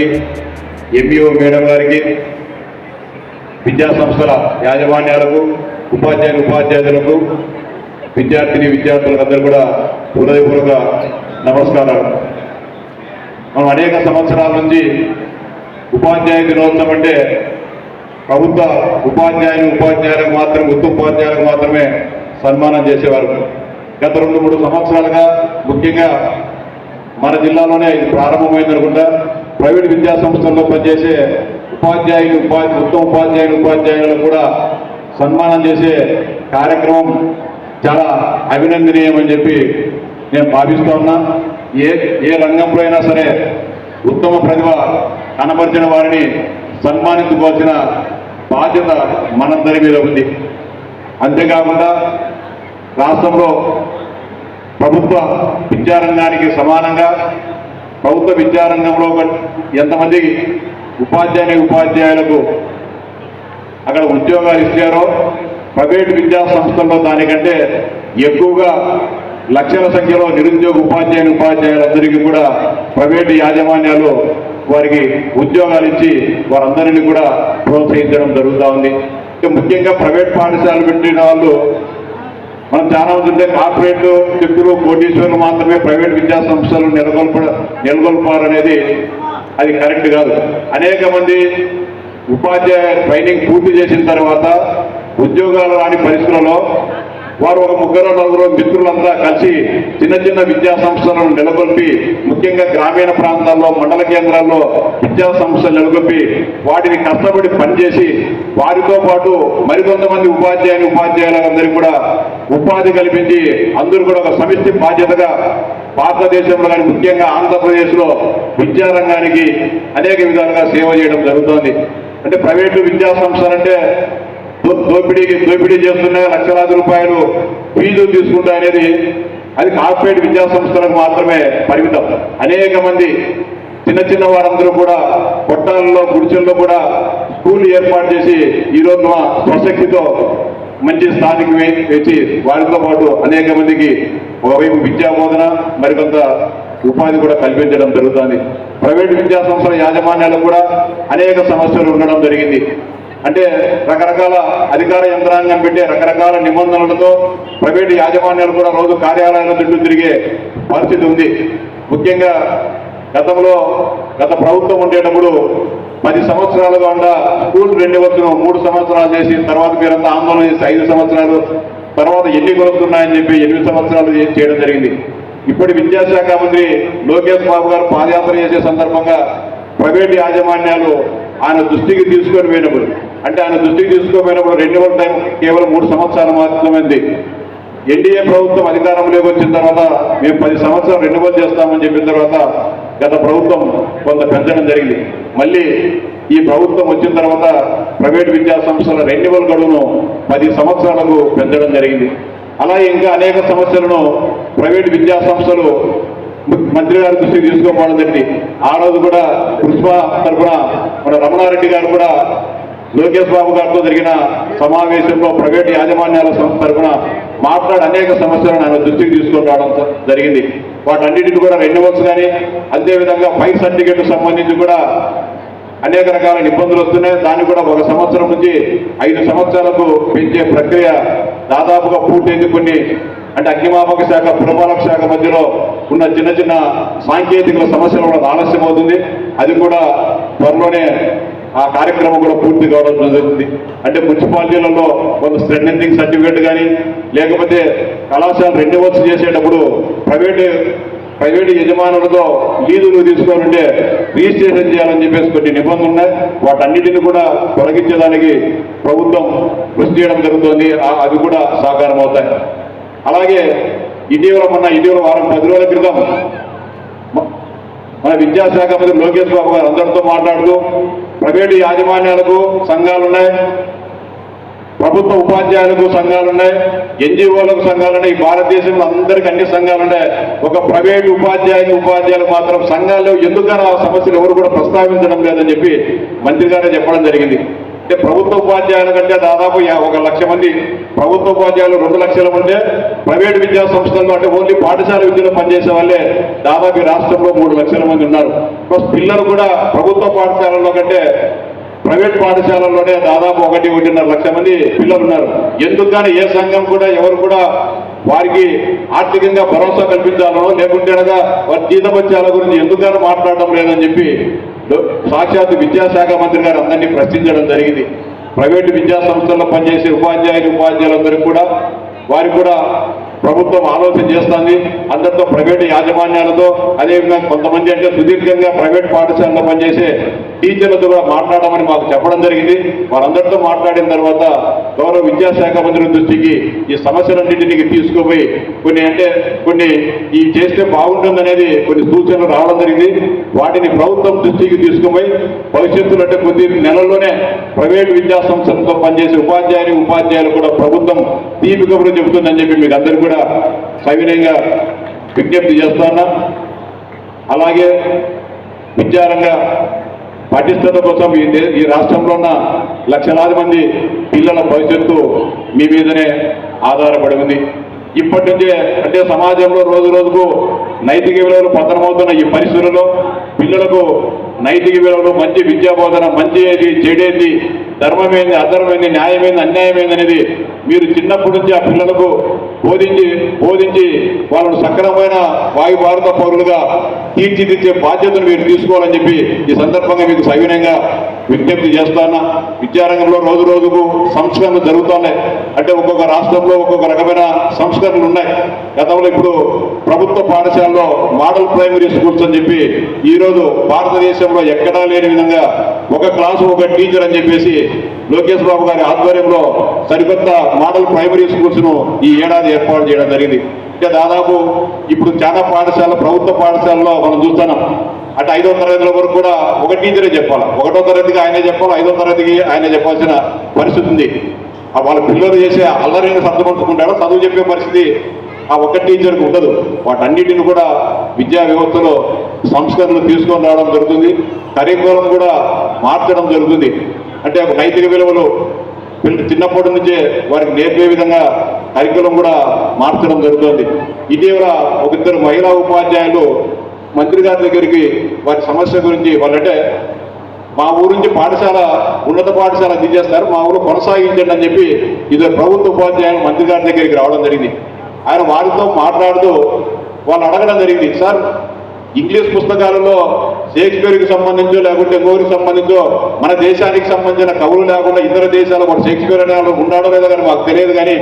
గారికి MEO madam గారికి విద్యా సంస్థల యాజమాన్యాలకు ఉపాధ్యాయులు ఉపాధ్యాయులకు విద్యార్థిని విద్యార్థులకు అందరూ కూడా హృదయపూర్వక నమస్కారాలు. మనం అనేక సంవత్సరాల నుంచి ఉపాధ్యాయ దినోత్సవం అంటే ప్రభుత్వ ఉపాధ్యాయులు ఉపాధ్యాయులకు మాత్రం గుర్తు ఉపాధ్యాయులకు మాత్రమే సన్మానం చేసేవారు. గత రెండు మూడు సంవత్సరాలుగా ముఖ్యంగా మన జిల్లాలోనే ఇది ప్రారంభమైంది అనుకుంటా ప్రైవేట్ విద్యా సంస్థల్లో పనిచేసే ఉపాధ్యాయులు ఉపాధి ఉత్తమ ఉపాధ్యాయులు ఉపాధ్యాయులను కూడా సన్మానం చేసే కార్యక్రమం చాలా అభినందనీయమని చెప్పి నేను భావిస్తూ ఉన్నా. ఏ ఏ రంగంలో అయినా సరే ఉత్తమ ప్రతిభ కనపరిచిన వారిని సన్మానించుకోవాల్సిన బాధ్యత మనందరి మీద ఉంది. అంతేకాకుండా రాష్ట్రంలో ప్రభుత్వ విద్యారంగానికి సమానంగా ప్రభుత్వ విద్యారంగంలో ఎంతమంది ఉపాధ్యాయుని ఉపాధ్యాయులకు అక్కడ ఉద్యోగాలు ఇచ్చారో ప్రైవేటు విద్యా సంస్థల్లో దానికంటే ఎక్కువగా లక్షల సంఖ్యలో నిరుద్యోగ ఉపాధ్యాయుని ఉపాధ్యాయులందరికీ కూడా ప్రైవేటు యాజమాన్యాలు వారికి ఉద్యోగాలు ఇచ్చి వారందరినీ కూడా ప్రోత్సహించడం జరుగుతూ ఉంది. ఇక ముఖ్యంగా ప్రైవేట్ పాఠశాలలు పెట్టిన వాళ్ళు మనం చాలా మంది ఉంటే కార్పొరేట్ వ్యక్తులు కోటీశ్వరులు మాత్రమే ప్రైవేట్ విద్యా సంస్థలు నెలకొల్ప నెలకొల్పారనేది అది కరెక్ట్ కాదు. అనేక మంది ఉపాధ్యాయ ట్రైనింగ్ పూర్తి చేసిన తర్వాత ఉద్యోగాలు రాని పరిస్థితులలో వారు ఒక ముగ్గురు నలుగురు మిత్రులంతా కలిసి చిన్న చిన్న విద్యా సంస్థలను నెలకొల్పి ముఖ్యంగా గ్రామీణ ప్రాంతాల్లో మండల కేంద్రాల్లో విద్యా సంస్థలు నెలకొల్పి వాటిని కష్టపడి పనిచేసి వారితో పాటు మరికొంతమంది ఉపాధ్యాయులు ఉపాధ్యాయులందరికీ కూడా ఉపాధి కల్పించి అందరూ కూడా ఒక సమిష్టి బాధ్యతగా భారతదేశంలో కానీ ముఖ్యంగా ఆంధ్రప్రదేశ్లో విద్యారంగానికి అనేక విధాలుగా సేవ చేయడం జరుగుతోంది. అంటే ప్రైవేటు విద్యా సంస్థలంటే దోపిడీకి దోపిడీ చేస్తున్నాయి లక్షలాది రూపాయలు ఫీజు తీసుకుంటా అనేది అది కార్పొరేట్ విద్యా సంస్థలకు మాత్రమే పరిమితం. అనేక మంది చిన్న చిన్న వారందరూ కూడా కొట్టాలలో గుడిచెల్లో కూడా స్కూల్ ఏర్పాటు చేసి ఈరోజు మా స్వశక్తితో మంచి స్థానికి వచ్చి వారితో పాటు అనేక మందికి ఒకవైపు విద్యా బోధన మరికొంత ఉపాధి కూడా కల్పించడం జరుగుతుంది. ప్రైవేట్ విద్యా సంస్థల యాజమాన్యాలకు కూడా అనేక సమస్యలు ఉండడం జరిగింది. అంటే రకరకాల అధికార యంత్రాంగం పెట్టే రకరకాల నిబంధనలతో ప్రైవేటు యాజమాన్యాలు కూడా రోజు కార్యాలయాల చుట్టూ తిరిగే పరిస్థితి ఉంది. ముఖ్యంగా గతంలో గత ప్రభుత్వం ఉండేటప్పుడు పది సంవత్సరాలుగా ఉండ స్కూల్ రెన్యువల్స్ను మూడు సంవత్సరాలు చేసి తర్వాత మీరంతా ఆందోళన చేసి ఐదు సంవత్సరాలు తర్వాత ఎన్ని కొలుస్తున్నాయని చెప్పి ఎనిమిది సంవత్సరాలు చేయడం జరిగింది. ఇప్పటి విద్యాశాఖ మంత్రి లోకేష్ బాబు గారు పాదయాత్ర చేసే సందర్భంగా ప్రైవేట్ యాజమాన్యాలు ఆయన దృష్టికి తీసుకొని పోయినప్పుడు అంటే ఆయన దృష్టికి తీసుకుపోయినప్పుడు రెన్యువల్ టైం కేవలం మూడు సంవత్సరాలు మాత్రమే ఎన్డీఏ ప్రభుత్వం అధికారంలోకి వచ్చిన తర్వాత మేము పది సంవత్సరాలు రెన్యువల్ చేస్తామని చెప్పిన తర్వాత గత ప్రభుత్వం కొంత పెంచడం జరిగింది. మళ్ళీ ఈ ప్రభుత్వం వచ్చిన తర్వాత ప్రైవేట్ విద్యా సంస్థల రెన్యువల్ గడువును పది సంవత్సరాలకు పెంచడం జరిగింది. అలాగే ఇంకా అనేక సమస్యలను ప్రైవేట్ విద్యా సంస్థలు మంత్రి గారి దృష్టికి తీసుకోపోవడం జరిగింది. ఆ రోజు కూడా పుష్ప తరఫున మన రమణారెడ్డి గారు కూడా లోకేష్ బాబు గారితో జరిగిన సమావేశంలో ప్రైవేట్ యాజమాన్యాల సంస్థ తరఫున మాట్లాడి అనేక సమస్యలను ఆయన దృష్టికి తీసుకొని రావడం జరిగింది. వాటన్నిటిని కూడా రెన్యువల్స్ కానీ అదేవిధంగా ఫైర్ సర్టిఫికెట్ సంబంధించి కూడా అనేక రకాల ఇబ్బందులు వస్తున్నాయి. దాన్ని కూడా ఒక సంవత్సరం నుంచి ఐదు సంవత్సరాలకు పెంచే ప్రక్రియ దాదాపుగా పూర్తయింది. కొన్ని అంటే అగ్నిమాపక శాఖ పురపాలక శాఖ మధ్యలో ఉన్న చిన్న చిన్న సాంకేతిక సమస్యలు కూడా ఆలస్యం అవుతుంది అది కూడా త్వరలోనే ఆ కార్యక్రమం కూడా పూర్తి కావడం జరుగుతుంది. అంటే మున్సిపాలిటీలలో కొంత స్ట్రెండింగ్ సర్టిఫికేట్ కానీ లేకపోతే కళాశాల రెన్యువల్స్ చేసేటప్పుడు ప్రైవేటు ప్రైవేటు యజమానులతో లీజులు తీసుకోవాలంటే రిజిస్ట్రేషన్ చేయాలని చెప్పేసి కొన్ని నిబంధనలు ఉన్నాయి. వాటన్నిటిని కూడా తొలగించడానికి ప్రభుత్వం కృషి చేయడం జరుగుతుంది. ఆ- అవి కూడా సాకారం అవుతాయి. అలాగే ఇటీవల మొన్న ఇటీవల వారం పది రోజుల క్రితం మన విద్యాశాఖ మంత్రి లోకేష్ బాబు గారు అందరితో మాట్లాడుతూ ప్రైవేటు యాజమాన్యాలకు సంఘాలు ఉన్నాయి ప్రభుత్వ ఉపాధ్యాయులకు సంఘాలు ఉన్నాయి ఎన్జిఓలకు సంఘాలు ఉన్నాయి ఈ భారతదేశంలో అందరికీ అన్ని సంఘాలు ఉన్నాయి ఒక ప్రైవేట్ ఉపాధ్యాయులు ఉపాధ్యాయులు మాత్రం సంఘాల్లో ఎందుకనో ఆ సమస్యలు ఎవరు కూడా ప్రస్తావించడం లేదని చెప్పి మంత్రి గారే చెప్పడం జరిగింది. అంటే ప్రభుత్వ ఉపాధ్యాయుల కంటే దాదాపు ఒక లక్ష మంది ప్రభుత్వ ఉపాధ్యాయులు రెండు లక్షల మంది ప్రైవేట్ విద్యా సంస్థల్లో అంటే ఓన్లీ పాఠశాల విద్యలో పనిచేసే వాళ్ళే దాదాపు రాష్ట్రంలో మూడు లక్షల మంది ఉన్నారు. ప్లస్ పిల్లలు కూడా ప్రభుత్వ పాఠశాలల్లో కంటే ప్రైవేట్ పాఠశాలల్లోనే దాదాపు ఒకటి ఒకటిన్నర లక్ష మంది పిల్లలు ఉన్నారు. ఎందుకు కానీ ఏ సంఘం కూడా ఎవరు కూడా వారికి ఆర్థికంగా భరోసా కల్పించాలనో లేకుంటే అనగా వారి జీతపత్యాల గురించి ఎందుకని మాట్లాడడం లేదని చెప్పి సాక్షాత్ విద్యాశాఖ మంత్రి గారు అందరినీ ప్రశ్నించడం జరిగింది. ప్రైవేటు విద్యా సంస్థల్లో పనిచేసే ఉపాధ్యాయులు ఉపాధ్యాయులందరూ కూడా వారికి కూడా ప్రభుత్వం ఆలోచన చేస్తుంది. అందరితో ప్రైవేటు యాజమాన్యాలతో అదేవిధంగా కొంతమంది అంటే సుదీర్ఘంగా ప్రైవేట్ పాఠశాలలో పనిచేసే టీచర్లతో కూడా మాట్లాడమని మాకు చెప్పడం జరిగింది. వారందరితో మాట్లాడిన తర్వాత గౌరవ విద్యాశాఖ మంత్రి దృష్టికి ఈ సమస్యలన్నింటినీ తీసుకుపోయి కొన్ని అంటే కొన్ని ఈ చేస్తే బాగుంటుందనేది కొన్ని సూచనలు రావడం జరిగింది. వాటిని ప్రభుత్వం దృష్టికి తీసుకుపోయి భవిష్యత్తులో అంటే కొద్ది నెలల్లోనే ప్రైవేట్ విద్యా సంస్థలతో పనిచేసే ఉపాధ్యాయులు ఉపాధ్యాయులు కూడా ప్రభుత్వం తీపి కబురు చెబుతుందని చెప్పి మీకు అందరికీ కూడా సవినయంగా విజ్ఞప్తి చేస్తున్నా అలాగే విద్యారంగ పటిష్టత కోసం ఈ దే- ఈ రాష్ట్రంలో ఉన్న లక్షలాది మంది పిల్లల భవిష్యత్తు మీ మీదనే ఆధారపడి ఉంది. ఇప్పటి నుంచే అంటే సమాజంలో రోజు రోజుకు నైతిక విలువలు పతనమవుతున్న ఈ పరిస్థితుల్లో పిల్లలకు నైతిక విలువలు మంచి విద్యా బోధన మంచి ఏది చెడేది ధర్మమేంది అధర్మేంది న్యాయమైంది అన్యాయమేంది అనేది మీరు చిన్నప్పటి నుంచి ఆ పిల్లలకు బోధించి బోధించి వాళ్ళను సక్రమమైన వాయు భారత పౌరులుగా తీర్చిదిద్దే బాధ్యతను మీరు తీసుకోవాలని చెప్పి ఈ సందర్భంగా మీకు సవినయంగా విజ్ఞప్తి చేస్తానా? విద్యారంగంలో రోజు రోజుకు సంస్కరణలు జరుగుతున్నాయి అంటే ఒక్కొక్క రాష్ట్రంలో ఒక్కొక్క రకమైన సంస్కరణలు ఉన్నాయి. గతంలో ఇప్పుడు ప్రభుత్వ పాఠశాలలో మోడల్ ప్రైమరీ స్కూల్స్ అని చెప్పి ఈరోజు భారతదేశంలో ఎక్కడా లేని విధంగా ఒక క్లాసు ఒక టీచర్ అని చెప్పేసి లోకేష్ బాబు గారి ఆధ్వర్యంలో సరికొత్త మోడల్ ప్రైమరీ స్కూల్స్ను ఈ ఏడాది ఏర్పాటు చేయడం జరిగింది. ఇంకా దాదాపు ఇప్పుడు చాలా పాఠశాల ప్రభుత్వ పాఠశాలలో మనం చూస్తున్నాం. అంటే ఐదో తరగతుల వరకు కూడా ఒక టీచరే చెప్పాలి. ఒకటో తరగతికి ఆయనే చెప్పాలి ఐదో తరగతికి ఆయనే చెప్పాల్సిన పరిస్థితి ఉంది. వాళ్ళ పిల్లలు చేసే అల్లరిని సర్దుపరుచుకుంటాడో చదువు చెప్పే పరిస్థితి ఆ ఒక్క టీచర్కి ఉండదు. వాటన్నిటిని కూడా విద్యా వ్యవస్థలో సంస్కరణలు తీసుకొని రావడం జరుగుతుంది. కరికులం కూడా మార్చడం జరుగుతుంది. అంటే ఒక నైతిక విలువలు వీళ్ళు చిన్నప్పటి నుంచే వారికి నేర్పే విధంగా కరికులం కూడా మార్చడం జరుగుతుంది. ఇటీవల ఒక ఇద్దరు మహిళా ఉపాధ్యాయులు మంత్రి గారి దగ్గరికి వారి సమస్య గురించి వాళ్ళంటే మా ఊరు నుంచి పాఠశాల ఉన్నత పాఠశాల తీసేస్తారు మా ఊరు కొనసాగించండి అని చెప్పి ఇద్దరు ప్రభుత్వ ఉపాధ్యాయులు మంత్రి గారి దగ్గరికి రావడం జరిగింది. ఆయన వారితో మాట్లాడుతూ వాళ్ళు అడగడం జరిగింది సార్ ఇంగ్లీష్ పుస్తకాలలో షేక్స్పియర్కి సంబంధించో లేకుంటే గోరికి సంబంధించో మన దేశానికి సంబంధించిన కవులు లేకుండా ఇతర దేశాల కూడా షేక్స్పియర్ అనే వాళ్ళు ఉన్నాడో లేదో కానీ మాకు తెలియదు కానీ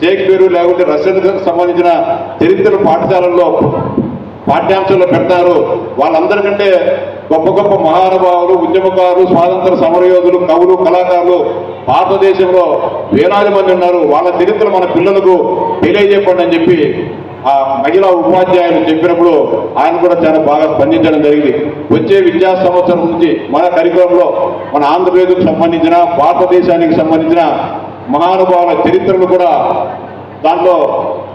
షేక్స్పియర్ లేకుంటే రష్యన్కి సంబంధించిన చరిత్ర పాఠశాలల్లో పాఠ్యాంశాల్లో పెడతారు. వాళ్ళందరికంటే గొప్ప గొప్ప మహానుభావులు ఉద్యమకారులు స్వాతంత్ర సమరయోధులు కవులు కళాకారులు భారతదేశంలో వేలాది మంది ఉన్నారు. వాళ్ళ చరిత్ర మన పిల్లలకు తెలియజెప్పండి అని చెప్పి ఆ మహిళా ఉపాధ్యాయులు చెప్పినప్పుడు ఆయన కూడా చాలా బాగా స్పందించడం జరిగింది. వచ్చే విద్యా సంవత్సరం నుంచి మన కరికులంలో మన ఆంధ్రప్రదేశ్కు సంబంధించిన భారతదేశానికి సంబంధించిన మహానుభావుల చరిత్రను కూడా దాంట్లో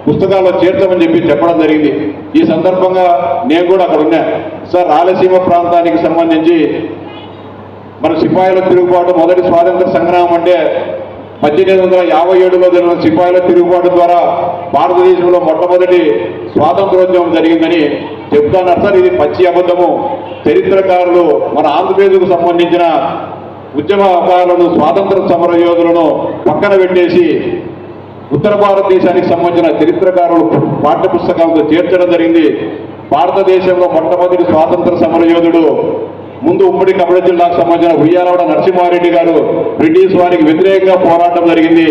పుస్తకాల్లో చేర్చమని చెప్పి చెప్పడం జరిగింది. ఈ సందర్భంగా నేను కూడా అక్కడ ఉన్నా. సార్ రాయలసీమ ప్రాంతానికి సంబంధించి మన సిపాయిల తిరుగుబాటు మొదటి స్వాతంత్ర సంగ్రామం అంటే పద్దెనిమిది వందల యాభై ఏడులో జరిగిన సిపాయిల తిరుగుబాటు ద్వారా భారతదేశంలో మొట్టమొదటి స్వాతంత్రోద్యమం జరిగిందని చెప్తున్నారు సార్ ఇది పచ్చి అబద్ధము. చరిత్రకారులు మన ఆంధ్రప్రదేశ్కు సంబంధించిన ఉద్యమకారులను స్వాతంత్ర సమర యోధులను పక్కన పెట్టేసి ఉత్తర భారతదేశానికి సంబంధించిన చరిత్రకారులు పాఠ్య పుస్తకాలతో చేర్చడం జరిగింది. భారతదేశంలో మొట్టమొదటి స్వాతంత్ర సమరయోధుడు ముందు ఉమ్మడి కబడి జిల్లాకు సంబంధించిన ఉయ్యాలవాడ నరసింహారెడ్డి గారు బ్రిటిష్ వారికి వ్యతిరేకంగా పోరాటం జరిగింది.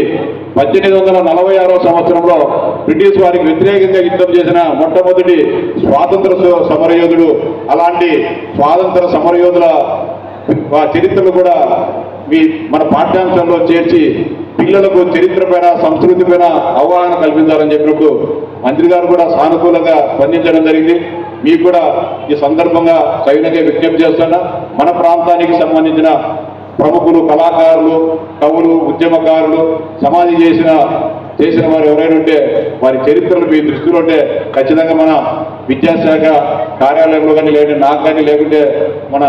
పద్దెనిమిది వందల నలభై ఆరో సంవత్సరంలో బ్రిటిష్ వారికి వ్యతిరేకంగా యుద్ధం చేసిన మొట్టమొదటి స్వాతంత్ర సమరయోధుడు అలాంటి స్వాతంత్ర సమరయోధుల ఆ చరిత్రను కూడా మీ మన పాఠ్యాంశంలో చేర్చి పిల్లలకు చరిత్ర పైన సంస్కృతి పైన అవగాహన కల్పించాలని చెప్పినప్పుడు మంత్రి గారు కూడా సానుకూలంగా స్పందించడం జరిగింది. మీకు కూడా ఈ సందర్భంగా సైనిక విజ్ఞప్తి చేస్తున్నా మన ప్రాంతానికి సంబంధించిన ప్రముఖులు కళాకారులు కవులు ఉద్యమకారులు సమాధి చేసిన చేసిన వారు ఎవరైనా ఉంటే వారి చరిత్రలు మీ దృష్టిలో ఉంటే ఖచ్చితంగా మన విద్యాశాఖ కార్యాలయంలో కానీ లేకుంటే నాకు కానీ లేకుంటే మన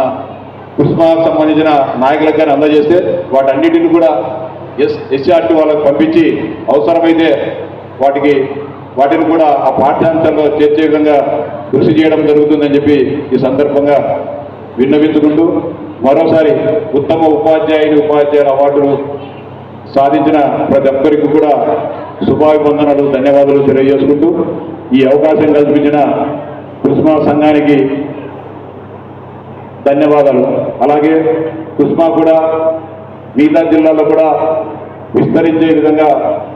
కుస్మాకు సంబంధించిన నాయకులకు కానీ అందజేస్తే వాటన్నిటిని కూడా ఎస్ ఎస్ఆర్టీ వాళ్ళకు పంపించి అవసరమైతే వాటికి వాటిని కూడా ఆ పాఠ్యాంశాల్లో చేర్చే విధంగా కృషి చేయడం జరుగుతుందని చెప్పి ఈ సందర్భంగా విన్నవించుకుంటూ మరోసారి ఉత్తమ ఉపాధ్యాయుని ఉపాధ్యాయుల అవార్డులు సాధించిన ప్రతి ఒక్కరికి కూడా శుభాభివందనలు ధన్యవాదాలు తెలియజేసుకుంటూ ఈ అవకాశం కల్పించిన కుస్మా సంఘానికి ధన్యవాదాలు. అలాగే కుస్మా కూడా మిగతా జిల్లాలో కూడా విస్తరించే విధంగా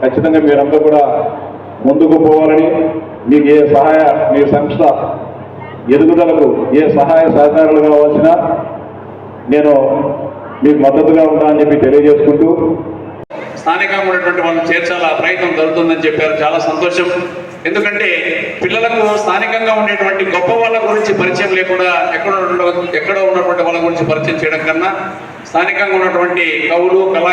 ఖచ్చితంగా మీరందరూ కూడా ముందుకు పోవాలని మీకు ఏ సహాయ మీ సంస్థ ఎదుగుదలకు ఏ సహాయ సహకారాలు కావాల్సిన నేను మీకు మద్దతుగా ఉంటానని చెప్పి తెలియజేసుకుంటూ స్థానికంగా ఉన్నటువంటి వాళ్ళని చేర్చాల ప్రయత్నం జరుగుతుందని చెప్పారు. చాలా సంతోషం. ఎందుకంటే పిల్లలకు స్థానికంగా ఉండేటువంటి గొప్ప వాళ్ళ గురించి పరిచయం లేకుండా ఎక్కడ ఎక్కడ ఉన్నటువంటి వాళ్ళ గురించి పరిచయం చేయడం కన్నా స్థానికంగా ఉన్నటువంటి కవులు కళా